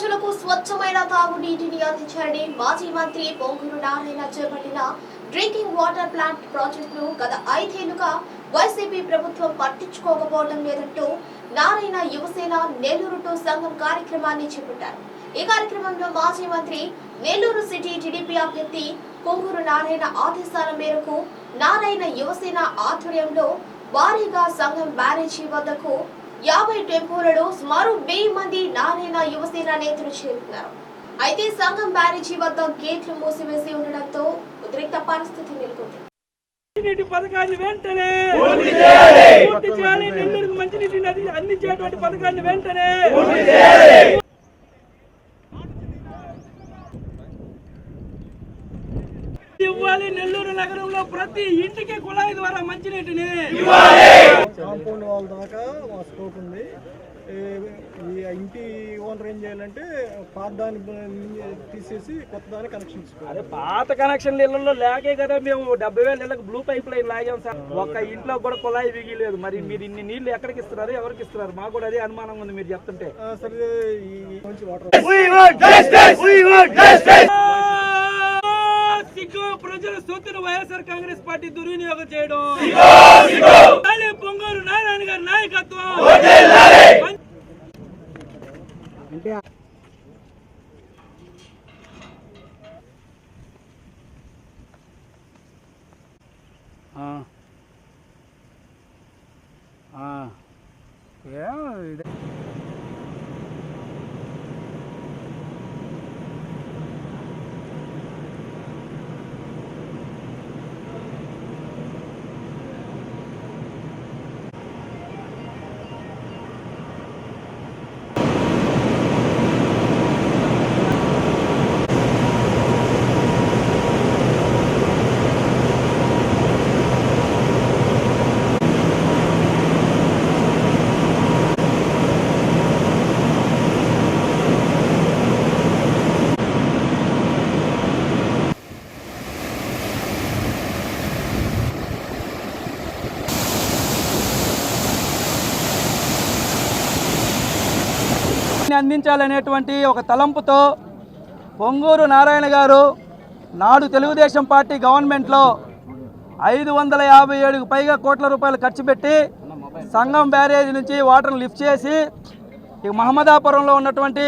ప్రజలకు స్వచ్ఛమైన తాగునీటిని అందించాలని మాజీ మంత్రి పొంగూరు నారాయణ చేపట్టిన డ్రింకింగ్ వాటర్ ప్లాంట్ ప్రాజెక్టును గత ఐదేళ్ళుగా వైసీపీ ప్రభుత్వం పట్టించుకోకపోవడం లేదంటూ నారాయణ యువసేన నెల్లూరు టు సంఘం కార్యక్రమాన్ని చేపట్టారు. ఈ కార్యక్రమంలో మాజీ మంత్రి నెల్లూరు సిటీ టీడీపీ అభ్యర్థి పొంగూరు నారాయణ ఆదేశాల మేరకు నారాయణ యువసేన ఆధ్వర్యంలో భారీగా సంఘం బ్యారేజీ వద్దకు యాభై టెంపోలలో సుమారు వెయ్యి మంది నారాయణ యువసేన నేతలు చేరుకున్నారు అయితే సంఘం బ్యారేజీ వద్ద గేట్లు మూసివేసి ఉండడంతో ఉద్రిక్త పరిస్థితి నెలకొంది. పథకాన్ని వెంటనే పూర్తి చేయాలి. నెల్లూరుకు మంచినీటిని అంది- అందించేటువంటి పథకాన్ని వెంటనే ఇవ్వాలి నెల్లూరు నగరంలో ప్రతి ఇంటికి కుళాయి ద్వారా మంచినీటిని. కాంపౌండ్ వాల్ దాకా మా స్కోప్ ఉంది. ఈ- ఇంటి ఓనర్ ఏం చేయాలంటే పాత దాన్ని బ- తీసేసి కొత్త దాన్ని కనెక్షన్ అదే పాత కనెక్షన్ ఇళ్ళలో లేకే కదా మేము. డెబ్బై వేల ఇళ్ళకి బ్లూ పైప్ లైన్ లాగాం సార్. ఒక్క ఇంట్లో కూడా కుళాయి విగిలేదు. మరి మీరు ఇన్ని నీళ్ళు ఎక్కడికి ఇస్తున్నారు ఎవరికి ఇస్తున్నారు? మాకు కూడా అదే అనుమానం ఉంది మీరు చెప్తుంటే. సరే ఈ నుంచి వాటర్ సిగ్గు ప్రజల సొత్తును వైఎస్ఆర్ కాంగ్రెస్ పార్టీ దుర్వినియోగం చేయడం. పొంగూరు నారాయణ గారి నాయకత్వం. అందించాలనేటువంటి ఒక తలంపుతో పొంగూరు నారాయణ గారు నాడు తెలుగుదేశం పార్టీ గవర్నమెంట్లో ఐదు వందల యాభై ఏడుకు పైగా కోట్ల రూపాయలు ఖర్చు పెట్టి సంగం బ్యారేజ్ నుంచి వాటర్ను లిఫ్ట్ చేసి ఇక మహమ్మదాపురంలో ఉన్నటువంటి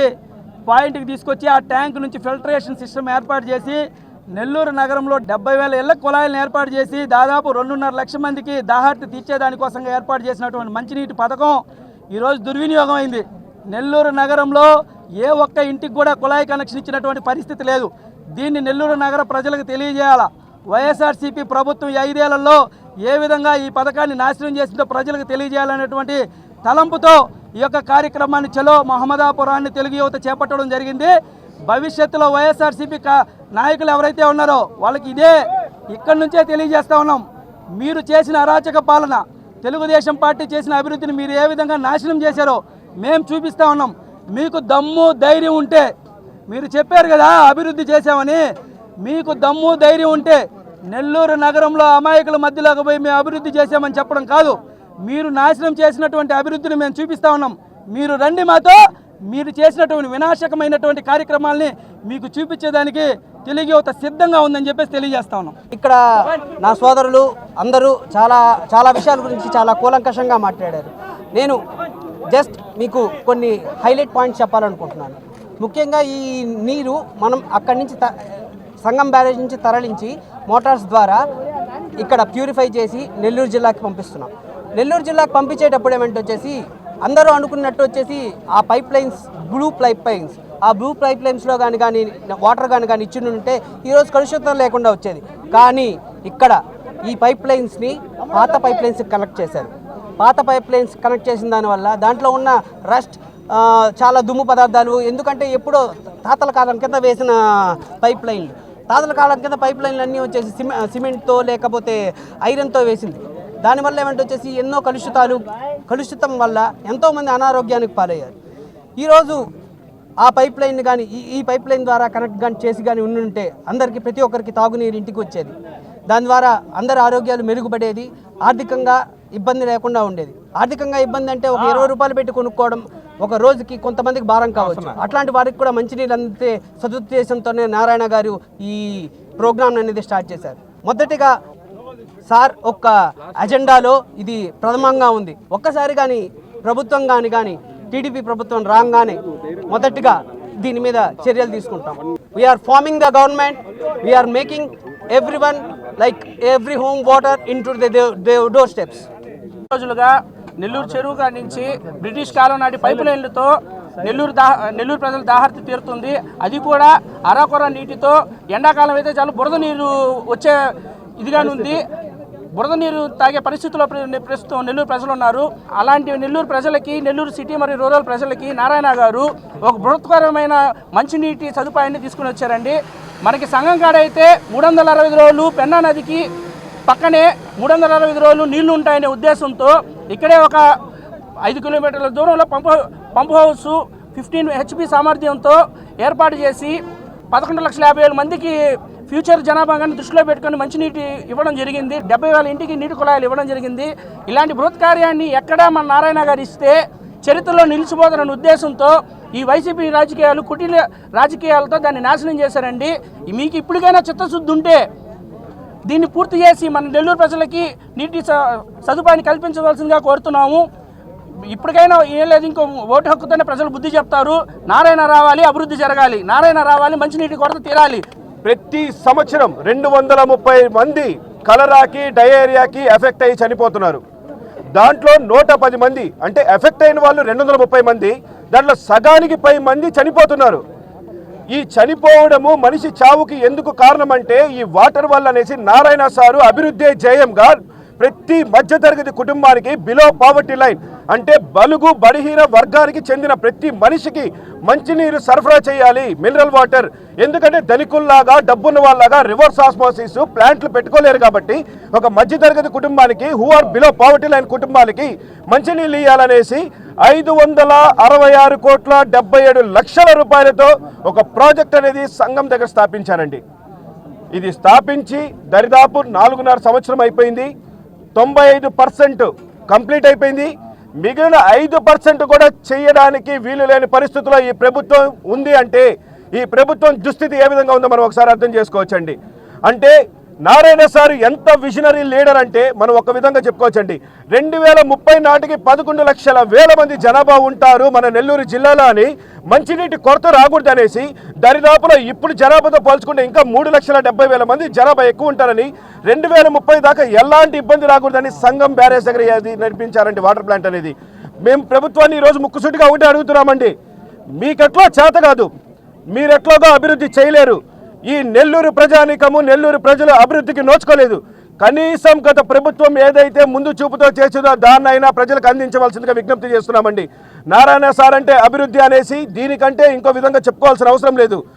పాయింట్కి తీసుకొచ్చి ఆ ట్యాంక్ నుంచి ఫిల్టరేషన్ సిస్టమ్ ఏర్పాటు చేసి నెల్లూరు నగరంలో డెబ్బై వేల ఇళ్ళ కుళాయిలను ఏర్పాటు చేసి దాదాపు రెండున్నర లక్ష మందికి దాహార్తి తీర్చేదానికోసంగా ఏర్పాటు చేసినటువంటి మంచినీటి పథకం ఈరోజు దుర్వినియోగం అయింది నెల్లూరు నగరంలో ఏ ఒక్క ఇంటికి కూడా కుళాయి కనెక్షన్ ఇచ్చినటువంటి పరిస్థితి లేదు. దీన్ని నెల్లూరు నగర ప్రజలకు తెలియజేయాలా? వైఎస్ఆర్సీపీ ప్రభుత్వం ఐదేళ్ళలో ఏ విధంగా ఈ పథకాన్ని నాశనం చేసిందో ప్రజలకు తెలియజేయాలనేటువంటి తలంపుతో ఈ యొక్క కార్యక్రమాన్ని చలో మహమ్మదాపురాన్ని తెలుగు యువత చేపట్టడం జరిగింది. భవిష్యత్తులో వైఎస్ఆర్సీపీ కా- నాయకులు ఎవరైతే ఉన్నారో వాళ్ళకి ఇదే ఇక్కడి నుంచే తెలియజేస్తా ఉన్నాం. మీరు చేసిన అరాచక పాలన తెలుగుదేశం పార్టీ చేసిన అభివృద్ధిని మీరు ఏ విధంగా నాశనం చేశారో మేము చూపిస్తా ఉన్నాం. మీకు దమ్ము ధైర్యం ఉంటే మీరు చెప్పారు కదా అభివృద్ధి చేశామని. మీకు దమ్ము ధైర్యం ఉంటే నెల్లూరు నగరంలో అమాయకుల మధ్యలోకి పోయి మేము అభివృద్ధి చేశామని చెప్పడం కాదు. మీరు నాశనం చేసినటువంటి అభివృద్ధిని మేము చూపిస్తా ఉన్నాం. మీరు రండి మాతో. మీరు చేసినటువంటి వినాశకమైనటువంటి కార్యక్రమాల్ని మీకు చూపించేదానికి తెలుగు యువత సిద్ధంగా ఉందని చెప్పేసి తెలియజేస్తా ఉన్నాం. ఇక్కడ నా సోదరులు అందరూ చాలా చాలా విషయాల గురించి చాలా కూలంకషంగా మాట్లాడారు. నేను జస్ట్ మీకు కొన్ని హైలైట్ పాయింట్స్ చెప్పాలనుకుంటున్నాను. ముఖ్యంగా ఈ నీరు మనం అక్కడి నుంచి త- సంగం బ్యారేజ్ నుంచి తరలించి మోటార్స్ ద్వారా ఇక్కడ ప్యూరిఫై చేసి నెల్లూరు జిల్లాకి పంపిస్తున్నాం. నెల్లూరు జిల్లాకి పంపించేటప్పుడు ఏమంటే వచ్చేసి అందరూ అనుకున్నట్టు వచ్చేసి ఆ pipe lines blue pipe lines ఆ బ్లూ పైప్ లైన్స్లో కానీ కానీ వాటర్ కానీ కానీ ఇచ్చి ఉంటే ఈరోజు కలుషితం లేకుండా వచ్చేది. కానీ ఇక్కడ ఈ పైప్ లైన్స్ని పాత పైప్ లైన్స్కి కనెక్ట్ చేశారు. పాత పైప్ లైన్స్ కనెక్ట్ చేసిన దానివల్ల దాంట్లో ఉన్న రస్ట్ చాలా దుమ్ము పదార్థాలు ఎందుకంటే ఎప్పుడో తాతల కాలం కింద వేసిన పైప్ లైన్లు తాతల కాలం కింద పైప్ లైన్లు అన్నీ వచ్చేసి సిమె సిమెంట్తో లేకపోతే ఐరన్తో వేసింది. దానివల్ల ఏమంటే వచ్చేసి ఎన్నో కలుషితాలు కలుషితం వల్ల ఎంతోమంది అనారోగ్యానికి పాలయ్యారు. ఈరోజు ఆ పైప్ లైన్ కానీ ఈ ఈ పైప్ లైన్ ద్వారా కనెక్ట్ కానీ చేసి కానీ ఉండుంటే అందరికీ ప్రతి ఒక్కరికి తాగునీరు ఇంటికి వచ్చేది. దాని ద్వారా అందరి ఆరోగ్యాలు మెరుగుపడేది. ఆర్థికంగా ఇబ్బంది లేకుండా ఉండేది. ఆర్థికంగా ఇబ్బంది అంటే ఒక ఇరవై రూపాయలు పెట్టి కొనుక్కోవడం ఒక రోజుకి కొంతమందికి భారం కావచ్చు. అట్లాంటి వారికి కూడా మంచినీళ్ళు అందితే సదుద్దేశంతోనే నారాయణ గారు ఈ ప్రోగ్రామ్ అనేది స్టార్ట్ చేశారు. మొదటిగా సార్ ఒక్క అజెండాలో ఇది ప్రథమంగా ఉంది. ఒక్కసారి కానీ ప్రభుత్వం కానీ కానీ టీడీపీ ప్రభుత్వం రాగానే మొదటిగా దీని మీద చర్యలు తీసుకుంటాం. We're farming the government we're making every one like every home water into the doorsteps రోజులుగా నెల్లూరు చెరువు నుంచి బ్రిటిష్ కాలం నాటి పైపు లైన్లతో నెల్లూరు దా నెల్లూరు ప్రజల దాహర్తి తీరుతుంది. అది కూడా అరాకొర నీటితో ఎండాకాలం అయితే చాలా బురద నీరు వచ్చే ఇదిగానుంది బురద నీరు తాగే పరిస్థితుల్లో ప్ర- ప్రస్తుతం నెల్లూరు ప్రజలు ఉన్నారు. అలాంటి నెల్లూరు ప్రజలకి నెల్లూరు సిటీ మరియు రూరల్ ప్రజలకి నారాయణ గారు ఒక బృహత్కరమైన మంచినీటి సదుపాయాన్ని తీసుకుని వచ్చారండి. మనకి సంఘం కాడైతే మూడు వందల అరవై రోజులు పెన్నా నదికి పక్కనే మూడు వందల అరవై ఐదు రోజులు నీళ్ళు ఉంటాయనే ఉద్దేశంతో ఇక్కడే ఒక ఐదు కిలోమీటర్ల దూరంలో pump pump house fifteen HP సామర్థ్యంతో ఏర్పాటు చేసి పదకొండు లక్షల యాభై వేల మందికి ఫ్యూచర్ జనాభాగాన్ని దృష్టిలో పెట్టుకొని మంచినీటి ఇవ్వడం జరిగింది. డెబ్బై వేల ఇంటికి నీటి కుళాయిలు ఇవ్వడం జరిగింది. ఇలాంటి బృహత్ కార్యాన్ని ఎక్కడా మన నారాయణ గారు ఇస్తే చరిత్రలో నిలిచిపోతారన్న ఉద్దేశంతో ఈ వైసీపీ రాజకీయాలు కుటీల రాజకీయాలతో దాన్ని నాశనం చేశారండి. మీకు ఇప్పటికైనా చిత్తశుద్ధి ఉంటే దీన్ని పూర్తి చేసి మన నెల్లూరు ప్రజలకి నీటి స- సదుపాయాన్ని కల్పించవలసిందిగా కోరుతున్నాము. ఇప్పటికైనా ఏం లేదు ఇంకో ఓటు హక్కుతోనే ప్రజలు బుద్ధి చెప్తారు. నారాయణ రావాలి అభివృద్ధి జరగాలి. నారాయణ రావాలి మంచినీటి కొరత తీరాలి. ప్రతి సంవత్సరం రెండు వందల ముప్పై మంది కలరాకి డయేరియాకి ఎఫెక్ట్ అయ్యి చనిపోతున్నారు. దాంట్లో నూట పది మంది అంటే ఎఫెక్ట్ అయిన వాళ్ళు రెండు వందల ముప్పై మంది దాంట్లో సగానికి పై మంది చనిపోతున్నారు. ఈ చనిపోవడము మనిషి చావుకి ఎందుకు కారణం అంటే ఈ వాటర్ వల్ల అనేసి నారాయణ సారు అభివృద్ధి జయంగా ప్రతి మధ్యతరగతి కుటుంబానికి బిలో పావర్టీ లైన్ అంటే బలుగు బడిహీన వర్గానికి చెందిన ప్రతి మనిషికి మంచినీరు సరఫరా చేయాలి మినరల్ వాటర్ ఎందుకంటే ధనికుల్లాగా డబ్బున్న వాళ్ళగా రివర్స్ ఆస్మోసిస్ ప్లాంట్లు పెట్టుకోలేరు కాబట్టి ఒక మధ్యతరగతి కుటుంబానికి who are below poverty line కుటుంబాలకి మంచినీళ్ళు ఇవ్వాలనేసి ఐదు వందల అరవై ఆరు కోట్ల డెబ్బై ఏడు లక్షల రూపాయలతో ఒక ప్రాజెక్ట్ అనేది సంఘం దగ్గర స్థాపించారండి. ఇది స్థాపించి దరిదాపు నాలుగున్నర సంవత్సరం అయిపోయింది. తొంభై ఐదు పర్సెంట్ కంప్లీట్ అయిపోయింది. మిగిలిన ఐదు పర్సెంట్ కూడా చేయడానికి వీలు లేని పరిస్థితిలో ఈ ప్రభుత్వం ఉంది అంటే ఈ ప్రభుత్వం దుస్థితి ఏ విధంగా ఉందో మనం ఒకసారి అర్థం చేసుకోవచ్చండి. అంటే నారాయణ సార్ ఎంత విజనరీ లీడర్ అంటే మనం ఒక విధంగా చెప్పుకోవచ్చండి. రెండు వేల ముప్పై నాటికి పదకొండు లక్షల వేల మంది జనాభా ఉంటారు మన నెల్లూరు జిల్లాలో అని మంచినీటి కొరత రాకూడదు అనేసి దరిదాపులో ఇప్పుడు జనాభాతో పోల్చుకుంటే ఇంకా మూడు లక్షల డెబ్బై వేల మంది జనాభా ఎక్కువ ఉంటారని రెండు వేల ముప్పై దాకా ఎలాంటి ఇబ్బంది రాకూడదని సంఘం బ్యారేజ్ దగ్గర నడిపించారండి వాటర్ ప్లాంట్ అనేది. మేము ప్రభుత్వాన్ని ఈరోజు ముక్కుసూటిగా ఒకటి అడుగుతున్నామండి. మీకెట్లో చేత కాదు. మీరెట్లాగో అభివృద్ధి చేయలేరు. ఈ నెల్లూరు ప్రజానికము నెల్లూరు ప్రజలు అభివృద్ధికి నోచుకోలేదు. కనీసం గత ప్రభుత్వం ఏదైతే ముందు చూపుతో చేసిందో దాన్నైనా ప్రజలకు అందించవలసిందిగా విజ్ఞప్తి చేస్తున్నామండి. నారాయణ సార్ అంటే అభివృద్ధి అనేసి దీనికంటే ఇంకో విధంగా చెప్పుకోవాల్సిన అవసరం లేదు.